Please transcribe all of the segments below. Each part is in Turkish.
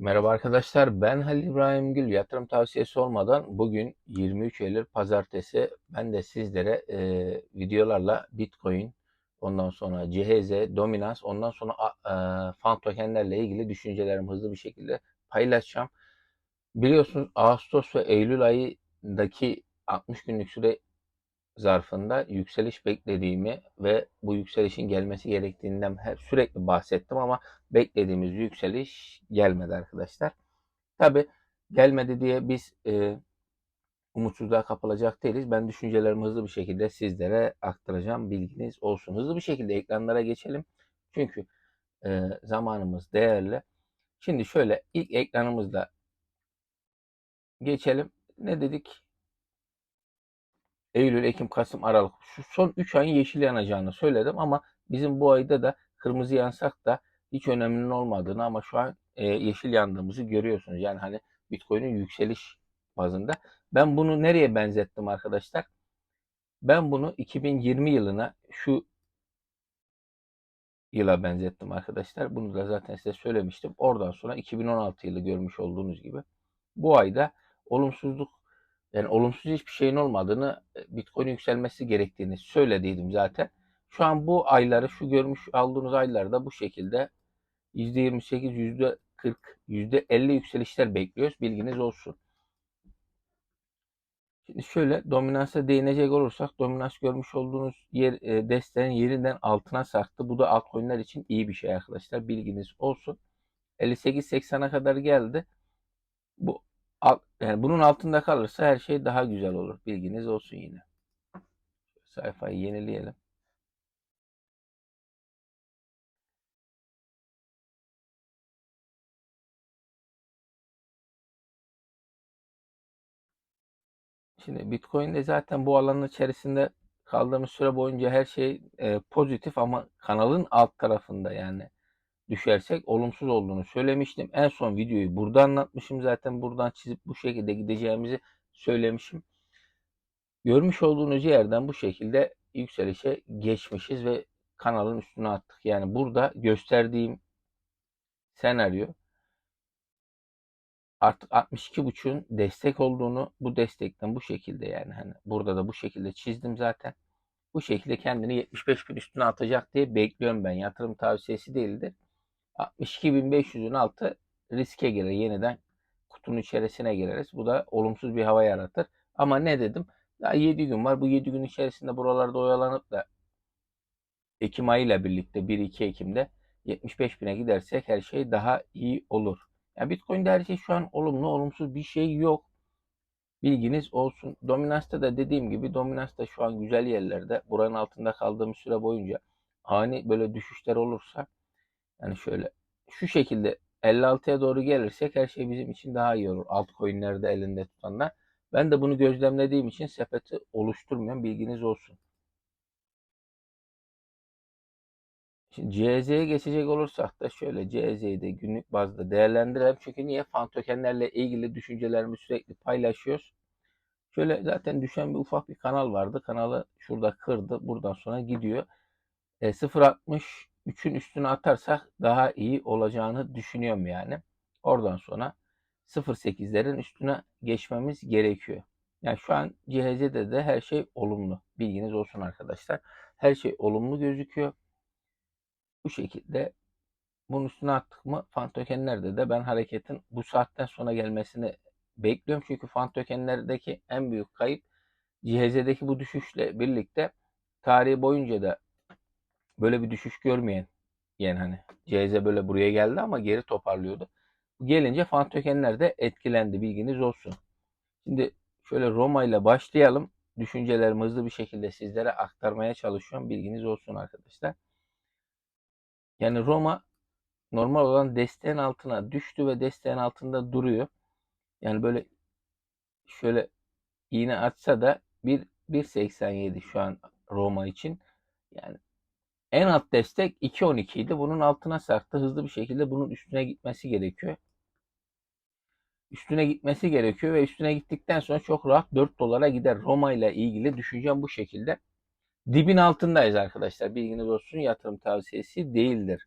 Merhaba arkadaşlar, ben Halil İbrahim Gül. Yatırım tavsiyesi olmadan bugün 23 Eylül Pazartesi ben de sizlere e, videolarla Bitcoin, ondan sonra CHZ, Dominans, ondan sonra e, fan tokenlerle ilgili düşüncelerimi hızlı bir şekilde paylaşacağım. Biliyorsunuz Ağustos ve Eylül ayındaki 60 günlük süre zarfında yükseliş beklediğimi ve bu yükselişin gelmesi gerektiğinden hep sürekli bahsettim ama beklediğimiz yükseliş gelmedi arkadaşlar. Tabi gelmedi diye biz e, umutsuzluğa kapılacak değiliz. Ben düşüncelerimi hızlı bir şekilde sizlere aktaracağım. Bilginiz olsun. Hızlı bir şekilde ekranlara geçelim. Çünkü e, zamanımız değerli. Şimdi şöyle ilk ekranımızda geçelim. Ne dedik? Eylül, Ekim, Kasım, Aralık. Şu son 3 ayın yeşil yanacağını söyledim ama bizim bu ayda da kırmızı yansak da hiç öneminin olmadığını ama şu an e, yeşil yandığımızı görüyorsunuz. Yani hani Bitcoin'in yükseliş bazında. Ben bunu nereye benzettim arkadaşlar? Ben bunu 2020 yılına şu yıla benzettim arkadaşlar. Bunu da zaten size söylemiştim. Oradan sonra 2016 yılı görmüş olduğunuz gibi. Bu ayda olumsuzluk yani olumsuz hiçbir şeyin olmadığını, e, Bitcoin yükselmesi gerektiğini söylediydim zaten. Şu an bu ayları, şu görmüş olduğunuz aylarda bu şekilde %28, %40, %50 yükselişler bekliyoruz. Bilginiz olsun. Şimdi şöyle dominansa değinecek olursak dominans görmüş olduğunuz yer e, desteğin yerinden altına sarktı. Bu da altcoin'ler için iyi bir şey arkadaşlar. Bilginiz olsun. 58-80'a kadar geldi. Bu yani bunun altında kalırsa her şey daha güzel olur. Bilginiz olsun yine. Sayfayı yenileyelim. Şimdi Bitcoin'de zaten bu alanın içerisinde kaldığımız süre boyunca her şey e, pozitif ama kanalın alt tarafında yani düşersek olumsuz olduğunu söylemiştim. En son videoyu burada anlatmışım zaten buradan çizip bu şekilde gideceğimizi söylemişim. Görmüş olduğunuz yerden bu şekilde yükselişe geçmişiz ve kanalın üstüne attık. Yani burada gösterdiğim senaryo artık 62.5'un destek olduğunu bu destekten bu şekilde yani hani burada da bu şekilde çizdim zaten. Bu şekilde kendini 75 bin üstüne atacak diye bekliyorum ben. Yatırım tavsiyesi değildir. 62.500'ün altı riske girer. Yeniden kutunun içerisine gireriz. Bu da olumsuz bir hava yaratır. Ama ne dedim? Daha 7 gün var. Bu 7 gün içerisinde buralarda oyalanıp da Ekim ayıyla birlikte 1-2 Ekim'de 75 bine gidersek her şey daha iyi olur. Yani Bitcoin'de her şey şu an olumlu, olumsuz bir şey yok. Bilginiz olsun. Dominance'da da dediğim gibi Dominance da şu an güzel yerlerde. Buranın altında kaldığımız süre boyunca ani böyle düşüşler olursa yani şöyle şu şekilde 56'ya doğru gelirsek her şey bizim için daha iyi olur. Altcoin'lerde elinde tutanlar. Ben de bunu gözlemlediğim için sepeti oluşturmuyorum. Bilginiz olsun. Şimdi CZ'ye geçecek olursak da şöyle CZ'yi de günlük bazda değerlendirelim. Çünkü niye? Fan tokenlerle ilgili düşüncelerimi sürekli paylaşıyoruz. Şöyle zaten düşen bir ufak bir kanal vardı. Kanalı şurada kırdı. Buradan sonra gidiyor. E, 0.63'ün üstüne atarsak daha iyi olacağını düşünüyorum yani. Oradan sonra 0.8'lerin üstüne geçmemiz gerekiyor. Yani şu an CHZ'de de her şey olumlu. Bilginiz olsun arkadaşlar. Her şey olumlu gözüküyor. Bu şekilde bunun üstüne attık mı fan tokenlerde de ben hareketin bu saatten sonra gelmesini bekliyorum. Çünkü fan tokenlerdeki en büyük kayıp CHZ'deki bu düşüşle birlikte tarihi boyunca da böyle bir düşüş görmeyen yani hani CHZ böyle buraya geldi ama geri toparlıyordu. Gelince fan tokenler de etkilendi bilginiz olsun. Şimdi şöyle Roma ile başlayalım. Düşüncelerimi hızlı bir şekilde sizlere aktarmaya çalışıyorum. Bilginiz olsun arkadaşlar. Yani Roma normal olan desteğin altına düştü ve desteğin altında duruyor. Yani böyle şöyle iğne atsa da 1 1.87 şu an Roma için. Yani en alt destek 2.12 idi. Bunun altına sarktı. Hızlı bir şekilde bunun üstüne gitmesi gerekiyor. Üstüne gitmesi gerekiyor ve üstüne gittikten sonra çok rahat 4 dolara gider. Roma ile ilgili düşüncem bu şekilde. Dibin altındayız arkadaşlar. Bilginiz olsun yatırım tavsiyesi değildir.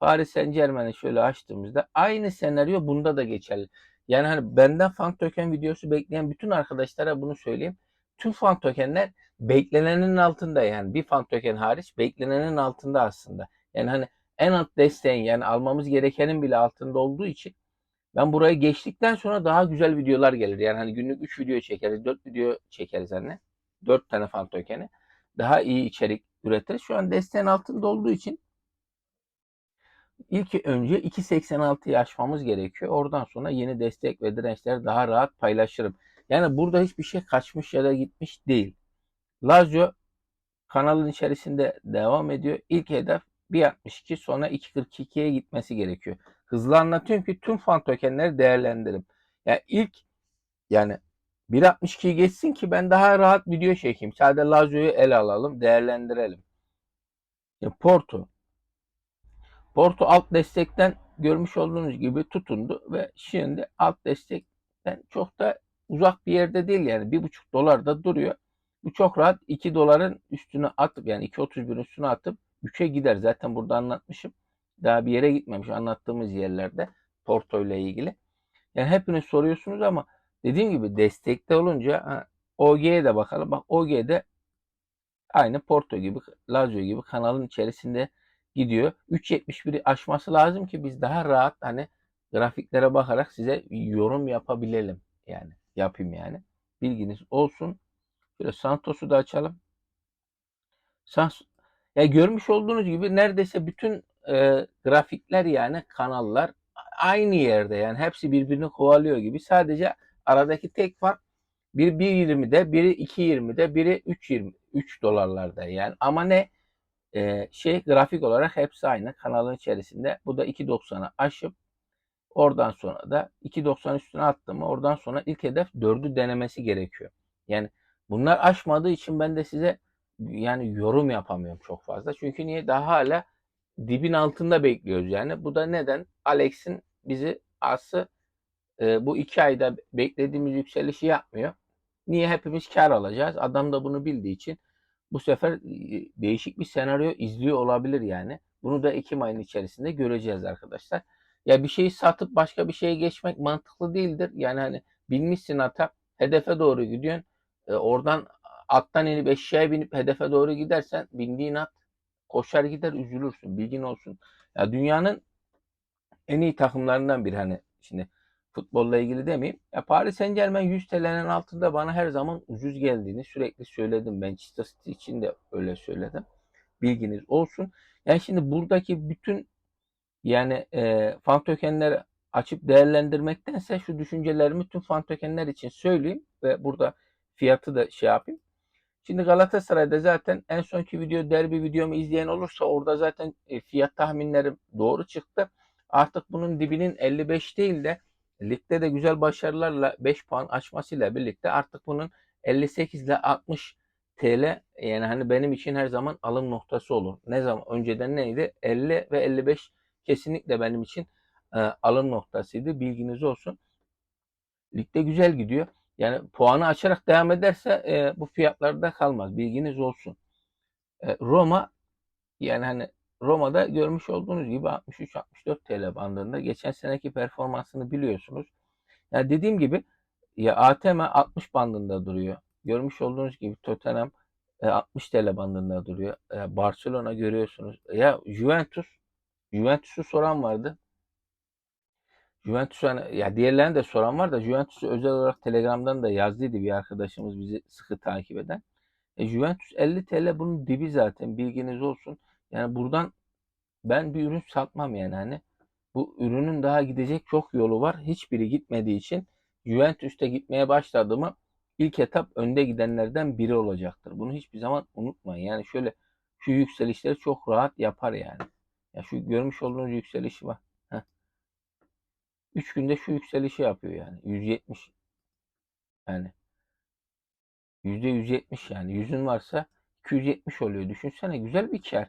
Paris Saint Germain'i şöyle açtığımızda aynı senaryo bunda da geçerli. Yani hani benden fan token videosu bekleyen bütün arkadaşlara bunu söyleyeyim. Tüm fan tokenler beklenenin altında yani bir fan token hariç beklenenin altında aslında. Yani hani en alt desteğin yani almamız gerekenin bile altında olduğu için ben burayı geçtikten sonra daha güzel videolar gelir. Yani hani günlük 3 video çekeriz, 4 video çekeriz hani. 4 tane fan tokeni. Daha iyi içerik üretiriz. Şu an desteğin altında olduğu için ilk önce 2.86'yı aşmamız gerekiyor. Oradan sonra yeni destek ve dirençleri daha rahat paylaşırım. Yani burada hiçbir şey kaçmış ya da gitmiş değil. Lazio kanalın içerisinde devam ediyor. İlk hedef 1.62 sonra 2.42'ye gitmesi gerekiyor. Hızlı anlatıyorum ki tüm fan tokenleri değerlendirim. Yani ilk yani 1.62'yi geçsin ki ben daha rahat video çekeyim. Sadece Lazio'yu ele alalım, değerlendirelim. Porto. Porto alt destekten görmüş olduğunuz gibi tutundu ve şimdi alt destekten çok da uzak bir yerde değil yani 1.5 dolar da duruyor. Bu çok rahat 2 doların üstüne atıp yani 2.31'in üstüne atıp 3'e gider. Zaten burada anlatmışım. Daha bir yere gitmemiş anlattığımız yerlerde Porto ile ilgili. Yani hepiniz soruyorsunuz ama dediğim gibi destekte olunca OG'ye de bakalım. Bak OG'de aynı Porto gibi, Lazio gibi kanalın içerisinde gidiyor. 3.71'i aşması lazım ki biz daha rahat hani grafiklere bakarak size yorum yapabilelim. Yani yapayım yani. Bilginiz olsun. Şöyle Santos'u da açalım. Sans ya görmüş olduğunuz gibi neredeyse bütün e, grafikler yani kanallar aynı yerde yani hepsi birbirini kovalıyor gibi. Sadece aradaki tek fark biri 1.20'de, biri 2.20'de, biri 3.20 3 dolarlarda yani. Ama ne e, şey grafik olarak hepsi aynı kanalın içerisinde. Bu da 2.90'ı aşıp oradan sonra da 2.90 üstüne attı mı oradan sonra ilk hedef 4'ü denemesi gerekiyor. Yani bunlar aşmadığı için ben de size yani yorum yapamıyorum çok fazla. Çünkü niye daha hala dibin altında bekliyoruz yani. Bu da neden? Alex'in bizi ası e, bu iki ayda beklediğimiz yükselişi yapmıyor. Niye hepimiz kar alacağız? Adam da bunu bildiği için bu sefer değişik bir senaryo izliyor olabilir yani. Bunu da Ekim ayının içerisinde göreceğiz arkadaşlar. Ya bir şeyi satıp başka bir şeye geçmek mantıklı değildir. Yani hani bilmişsin ata hedefe doğru gidiyorsun. E, oradan attan inip eşeğe binip hedefe doğru gidersen bindiğin at koşar gider üzülürsün. Bilgin olsun. Ya dünyanın en iyi takımlarından bir hani şimdi futbolla ilgili demeyeyim. Ya Paris Saint Germain 100 TL'nin altında bana her zaman ucuz geldiğini sürekli söyledim. Manchester City için de öyle söyledim. Bilginiz olsun. Yani şimdi buradaki bütün yani e, fan tokenleri açıp değerlendirmektense şu düşüncelerimi tüm fan tokenler için söyleyeyim ve burada fiyatı da şey yapayım. Şimdi Galatasaray'da zaten en sonki video derbi videomu izleyen olursa orada zaten e, fiyat tahminlerim doğru çıktı. Artık bunun dibinin 55 değil de ligde de güzel başarılarla 5 puan açmasıyla birlikte artık bunun 58 ile 60 TL yani hani benim için her zaman alım noktası olur. Ne zaman önceden neydi? 50 ve 55 kesinlikle benim için e, alım noktasıydı. Bilginiz olsun. Ligde güzel gidiyor. Yani puanı açarak devam ederse e, bu fiyatlarda kalmaz. Bilginiz olsun. E, Roma yani hani Roma'da görmüş olduğunuz gibi 63-64 TL bandında. Geçen seneki performansını biliyorsunuz. Yani dediğim gibi ya ATM 60 bandında duruyor. Görmüş olduğunuz gibi Tottenham 60 TL bandında duruyor. Barcelona görüyorsunuz. Ya Juventus Juventus'u soran vardı. Juventus hani, ya diğerlerini de soran var da Juventus'u özel olarak Telegram'dan da yazdıydı bir arkadaşımız bizi sıkı takip eden. E, Juventus 50 TL bunun dibi zaten bilginiz olsun. Yani buradan ben bir ürün satmam yani hani. Bu ürünün daha gidecek çok yolu var. Hiçbiri gitmediği için Juventus'te gitmeye başladığımı ilk etap önde gidenlerden biri olacaktır. Bunu hiçbir zaman unutmayın. Yani şöyle şu yükselişleri çok rahat yapar yani. Ya şu görmüş olduğunuz yükselişi var. 3 günde şu yükselişi yapıyor yani. 170 yani %170 yani. Yüzün varsa 270 oluyor. Düşünsene güzel bir kar.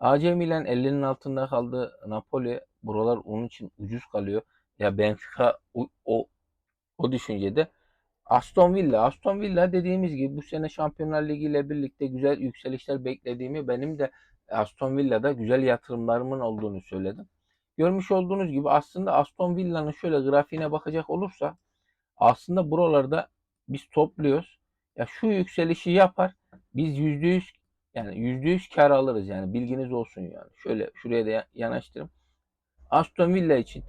AC Milan 50'nin altında kaldı. Napoli buralar onun için ucuz kalıyor. Ya Benfica o, o, o düşüncede. Aston Villa. Aston Villa dediğimiz gibi bu sene Şampiyonlar Ligi ile birlikte güzel yükselişler beklediğimi benim de Aston Villa'da güzel yatırımlarımın olduğunu söyledim. Görmüş olduğunuz gibi aslında Aston Villa'nın şöyle grafiğine bakacak olursa aslında buralarda biz topluyoruz. Ya şu yükselişi yapar. Biz %100 yani %100 kar alırız yani bilginiz olsun yani. Şöyle şuraya da yanaştırayım. Aston Villa için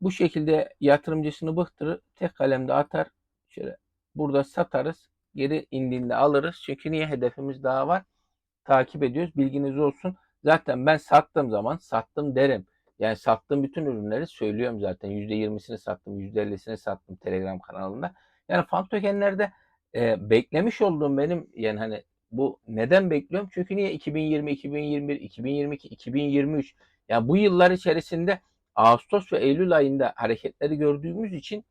bu şekilde yatırımcısını bıktırır. Tek kalemde atar. Şöyle burada satarız. Geri indiğinde alırız. Çünkü niye hedefimiz daha var. Takip ediyoruz. Bilginiz olsun. Zaten ben sattığım zaman sattım derim. Yani sattığım bütün ürünleri söylüyorum zaten. %20'sini sattım, %50'sini sattım Telegram kanalında. Yani fan tokenlerde e, beklemiş olduğum benim yani hani bu neden bekliyorum? Çünkü niye 2020, 2021, 2022, 2023 yani bu yıllar içerisinde Ağustos ve Eylül ayında hareketleri gördüğümüz için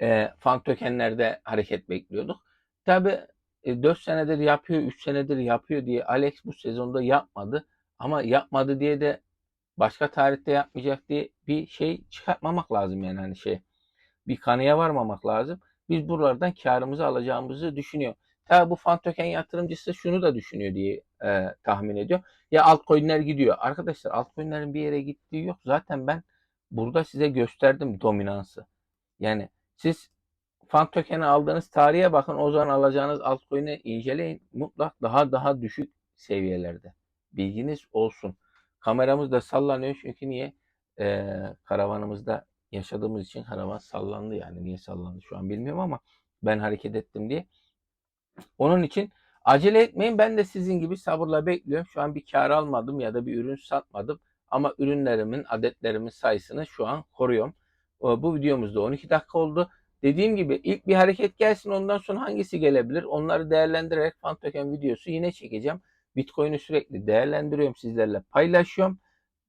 e, fan tokenlerde hareket bekliyorduk. Tabi e, 4 senedir yapıyor, 3 senedir yapıyor diye Alex bu sezonda yapmadı. Ama yapmadı diye de başka tarihte yapmayacak diye bir şey çıkartmamak lazım yani hani şey. Bir kanıya varmamak lazım. Biz buralardan karımızı alacağımızı düşünüyor. Tabi bu fan token yatırımcısı şunu da düşünüyor diye e, tahmin ediyor. Ya altcoin'ler gidiyor. Arkadaşlar altcoin'lerin bir yere gittiği yok. Zaten ben burada size gösterdim dominansı. Yani siz fan token'i aldığınız tarihe bakın. O zaman alacağınız altcoin'i inceleyin. Mutlak daha daha düşük seviyelerde. Bilginiz olsun. Kameramız da sallanıyor çünkü niye? Ee, karavanımızda yaşadığımız için karavan sallandı yani. Niye sallandı şu an bilmiyorum ama ben hareket ettim diye. Onun için acele etmeyin. Ben de sizin gibi sabırla bekliyorum. Şu an bir kar almadım ya da bir ürün satmadım. Ama ürünlerimin, adetlerimin sayısını şu an koruyorum. Bu videomuzda 12 dakika oldu. Dediğim gibi ilk bir hareket gelsin ondan sonra hangisi gelebilir? Onları değerlendirerek fan token videosu yine çekeceğim. Bitcoin'i sürekli değerlendiriyorum sizlerle paylaşıyorum.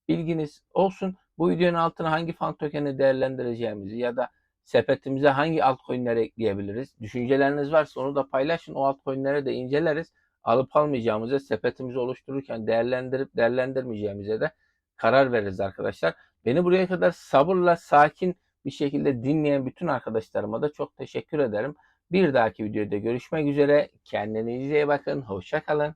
Bilginiz olsun. Bu videonun altına hangi fan token'i değerlendireceğimizi ya da sepetimize hangi altcoin'leri ekleyebiliriz? Düşünceleriniz varsa onu da paylaşın. O altcoin'leri de inceleriz. Alıp almayacağımıza sepetimizi oluştururken değerlendirip değerlendirmeyeceğimize de karar veririz arkadaşlar. Beni buraya kadar sabırla, sakin bir şekilde dinleyen bütün arkadaşlarıma da çok teşekkür ederim. Bir dahaki videoda görüşmek üzere. Kendinize iyi bakın. Hoşça kalın.